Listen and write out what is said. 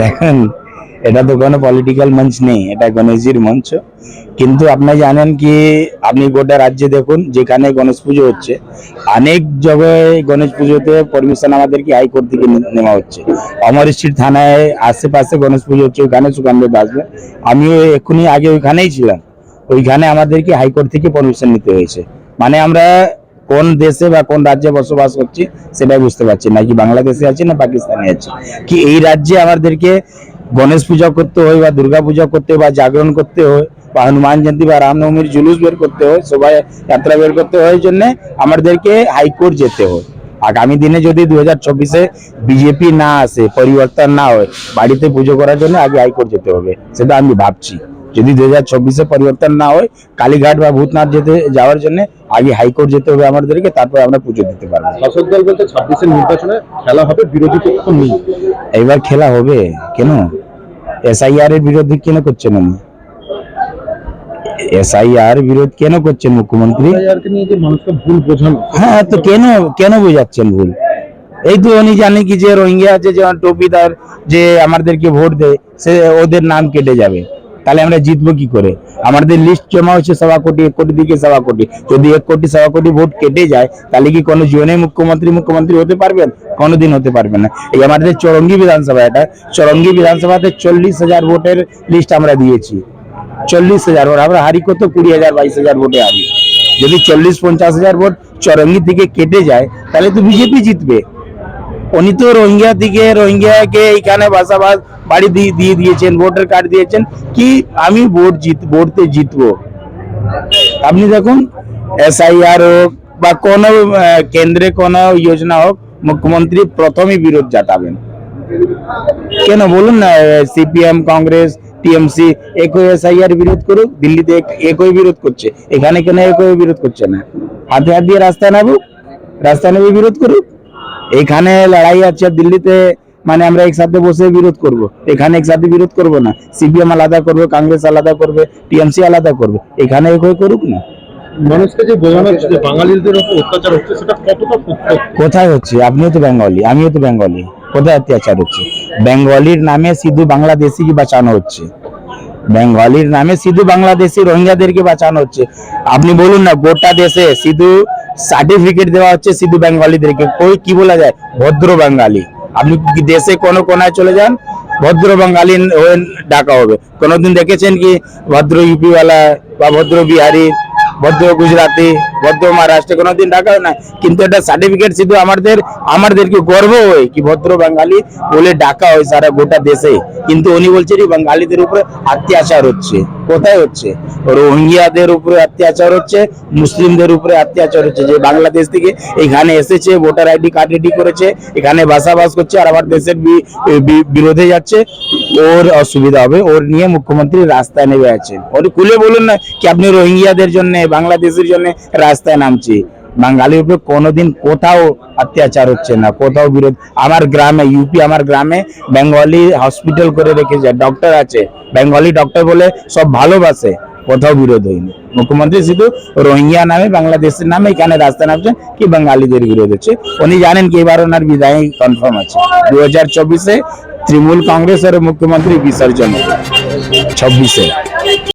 দেখেন, এটা তো কোনো পলিটিক্যাল মঞ্চ নেই, এটা গণেশজির মঞ্চ। কিন্তু আপনি জানেন কি, আপনি গোটা রাজ্যে দেখুন, যেখানে গণেশ পুজো হচ্ছে, অনেক জায়গায় গণেশ পুজোতে পারমিশন আমাদেরকে হাইকোর্ট থেকে নেওয়া হচ্ছে। অমর স্ট্রিট থানায় আশেপাশে গণেশ পুজো হচ্ছে ওখানে সুকান্ত আসবে আমিও এক্ষুনি আগে ওইখানেই ছিলাম, ওইখানে আমাদেরকে হাইকোর্ট থেকে পারমিশন নিতে হয়েছে। মানে আমরা কোন দেশে বা কোন রাজ্যে বসবাস করছি সেটাই বুঝতে পারছি না, কি বাংলাদেশে আছি না পাকিস্তানে আছি। কি এই রাজ্যে আমাদেরকে গণেশ পূজা করতে হয় বা দুর্গা পূজা করতে হয় বা জাগরণ করতে হয় বা হনুমান জয়ন্তী বা রামনবমীর জুলুস বের করতে হয় সবাই যাত্রা বের করতে হয় জন্য আমাদেরকে হাইকোর্ট যেতে হয়। আগামী দিনে যদি দু হাজার চব্বিশে বিজেপি না আসে, পরিবর্তন না হয়, বাড়িতে পুজো করার জন্য আগে হাইকোর্ট যেতে হবে, সেটা আমি ভাবছি। যদি দু হাজার চব্বিশে পরিবর্তন না হয় কালীঘাট বা ভূতনাথ যেতে যাওয়ার জন্য আগে হাইকোর্ট যেতে হবে আমাদেরকে তারপর আমরা পুজো দিতে পারব। শাসক দল বলতে ছাব্বিশের নির্বাচনে খেলা হবে বিরোধী পক্ষ নেই। এবার খেলা হবে? কেন? এসআইআর এর বিরোধী কেন করছেন উনি? এসআইআর বিরোধ কেন করছেন মুখ্যমন্ত্রী? ভুল বোঝানো। হ্যাঁ তো কেন কেন বোঝাচ্ছেন ভুল? এই তো উনি জানে কি যে রোহিঙ্গা আছে যে টপিদার যে আমাদেরকে ভোট দেয় সে ওদের নাম কেটে যাবে। তাহলে আমরা জিতবো কি করে? আমাদের লিস্ট জমা হচ্ছে সভা কোটি, এক কোটি দিকে সভা কোটি। যদি এক কোটি সভা কোটি ভোট কেটে যায়, তাহলে কি কোনো জীবনে মুখ্যমন্ত্রী মুখ্যমন্ত্রী হতে পারবেন? কোনোদিন হতে পারবেন না। এই আমাদের চরঙ্গি বিধানসভা এটা। চরঙ্গি বিধানসভাতে চল্লিশ হাজার ভোটের লিস্ট আমরা দিয়েছি। চল্লিশ হাজার ভোট আমরা হারি কত? কুড়ি হাজার, বাইশ হাজার ভোটে হারি। যদি চল্লিশ, পঞ্চাশ হাজার ভোট চরঙ্গি থেকে কেটে যায়, তাহলে তো বিজেপি জিতবে। উনি তো রোহিঙ্গা থেকে রোহিঙ্গাকে এখানে বাসাবাস, বাড়ি দিয়ে দিয়ে দিয়েছেন, ভোটার কার্ড দিয়েছেন। কি আমি ভোট জিত, ভোটতে জিতবো? আপনি দেখুন, এসআইআর হোক বা কোনো কেন্দ্রে কোনো যোজনা হোক, মুখ্যমন্ত্রী প্রথমে বিরোধ জাতাবেন। কেন? বলুন না সিপিএম, কংগ্রেস, টিএমসি একই এসআইআর বিরোধ করুক, দিল্লিতে একই বিরোধ করছে। এখানে কেন একই বিরোধ করছে না? হাতে হাত দিয়ে রাস্তা নামুক রাস্তা নেবে বিরোধ করুক। এখানে লড়াই আছে দিল্লিতে মানে আমরা একসাথে বসে বিরোধ করব। এখানে একসাথে বিরোধ করব না। সিপিএম আলাদা করবে কংগ্রেস আলাদা করবে টিএমসি আলাদা করবে। এখানে একই করুক না। মানুষকে যে বোঝানো হচ্ছে যে বাঙালিদের উপর অত্যাচার হচ্ছে সেটা কতটা কোথায় হচ্ছে? আপনিও তো বেঙ্গলি আমিও তো বেঙ্গলি। কোথায় অত্যাচার হচ্ছে? বেঙ্গলির নামে শুধু বাংলাদেশিকে বাঁচানো হচ্ছে। বেঙ্গলির নামে শুধু বাংলাদেশি রোহিঙ্গাদেরকে বাঁচানো হচ্ছে। আপনি বলুন না গোটা দেশে শুধু সার্টিফিকেট দেওয়া হচ্ছে সিধু বেঙ্গলিদেরকে। কই, কি বলা যায়? ভদ্র বাঙালি। আপনি কি দেশে কোনো কোনায় চলে যান? ভদ্র বাঙালি হয়ে ডাকা হবে। কোনোদিন দেখেছেন কি ভদ্র ইউপিওয়ালা বা ভদ্র বিহারি, ভদ্র গুজরাটি, ভদ্র মহারাষ্ট্রে কোনোদিন ডাকা না কিন্তু এটা সার্টিফিকেট শুধু আমাদের আমাদেরকে গর্ব হয় কি ভদ্র বাঙালি বলে ডাকা হয় সারা গোটা দেশে। কিন্তু উনি বলছেন বাঙালিদের উপরে অত্যাচার হচ্ছে। কোথায় হচ্ছে? রোহিঙ্গিয়াদের উপরে অত্যাচার হচ্ছে, মুসলিমদের উপরে অত্যাচার হচ্ছে। যে বাংলাদেশ থেকে এখানে এসেছে, ভোটার আইডি কার্ড রেডি করেছে, এখানে বাসাবাস করছে আর আবার দেশের বিরোধে যাচ্ছে। ওর অসুবিধা হবে, ওর নিয়ে মুখ্যমন্ত্রী রাস্তায় নেমে আছেন ওর খুলে বলুন না কি আপনি রোহিঙ্গিয়াদের জন্য, বাংলাদেশের জন্য রাস্তায় নামছি? বাঙালির উপরে কোনোদিন কোথাও অত্যাচার হচ্ছে না, কোথাও বিরোধ। আমার গ্রামে ইউপি আমার গ্রামে বেঙ্গলি হসপিটাল করে রেখেছে ডক্টর আছে। বেঙ্গলি ডক্টর বলে সব ভালোবাসে, কোথাও বিরোধ হয়নি। মুখ্যমন্ত্রী শুধু রোহিঙ্গিয়া নামে, বাংলাদেশের নামে এখানে রাস্তা নামছেন কি বাঙালিদের বিরোধ হচ্ছে? উনি জানেন কি এবার ওনার বিদায় কনফার্ম আছে। দু হাজার চব্বিশে তৃণমূল কংগ্রেসের মুখ্যমন্ত্রী বিসর্জন। চব্বিশে